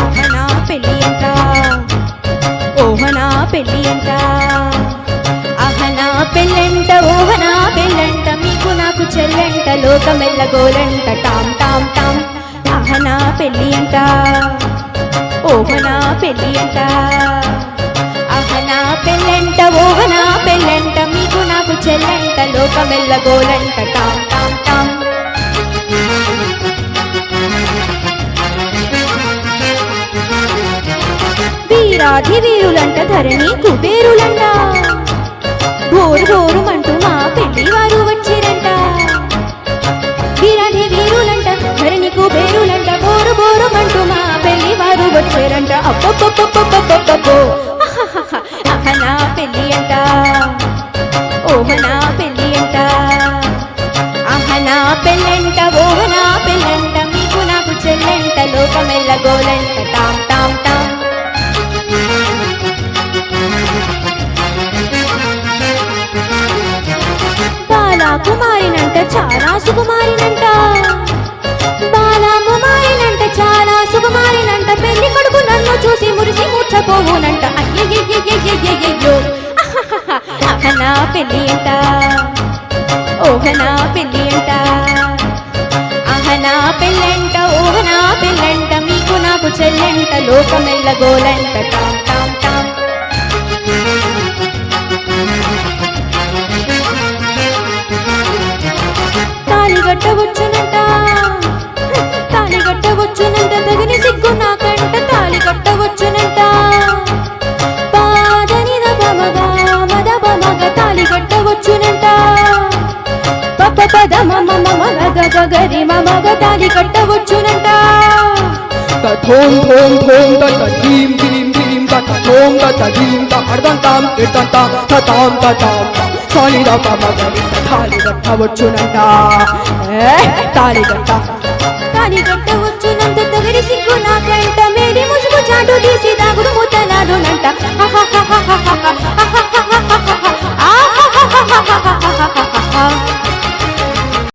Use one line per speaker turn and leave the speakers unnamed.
ఓహనా పెళ్ళి అంట ఓహనా పెళ్ళి అంట అహనా పెళ్ళంట ఓహనా పెళ్ళంట మీకు నాకు చెల్లంట లోకమెల్ల గోలంట టామ్ టామ్ టామ్ అహనా పెళ్ళి అంట ఓహనా పెళ్ళి అంట అహనా పెళ్ళంట ఓహనా పెళ్ళంట మీకు నాకు చెల్లంట లోకమెల్ల గోలంట టామ్ టామ్ టామ్ వీరులంట ధరణి కుబేరులంట. బోరు బోరుమంటూ మా పెళ్ళి వారు వచ్చిరంట. వీరాధి వీరులంట ధరణి కుబేరులంట బోరు బోరుమంటూ మా పెళ్ళి వారు వచ్చారంట. అప్పప్పప్పప్పప్పప్పో అహనా పెళ్ళి అంట. ఓహనా పెళ్ళి అంట. అహనా పెళ్ళంట ఓహనా పెళ్ళంట. మీకు నాకు చెల్లెంట లోకమెల్ల గోలంట టామ్ బాలకుమారినంట చాలా సుకుమారినంట బాలా చాలా సుకుమారినంట పెళ్ళి కొడుకు నన్ను చూసి మురిసి మూర్చపోవునంట అయ్యయ్యో అహనా పెళ్ళి అంట. ఓహనా పెళ్ళి అంట. అహనా పెళ్ళంట ఓహనా పెళ్ళంట. మీకు నాకు చెల్లెంట లోకమెల్ల గోలంట పప్ప పద మమ మగ గరి మగ తాళి కట్టవచ్చునంట
ధోం ధోం ధోం దత ధీం ధీం ధీం దత ధోం దత ధీం ద అర్ధం తాం తతాం తతాం సాలి ద ప మగ కట్టవచ్చునంట తాళి కట్ట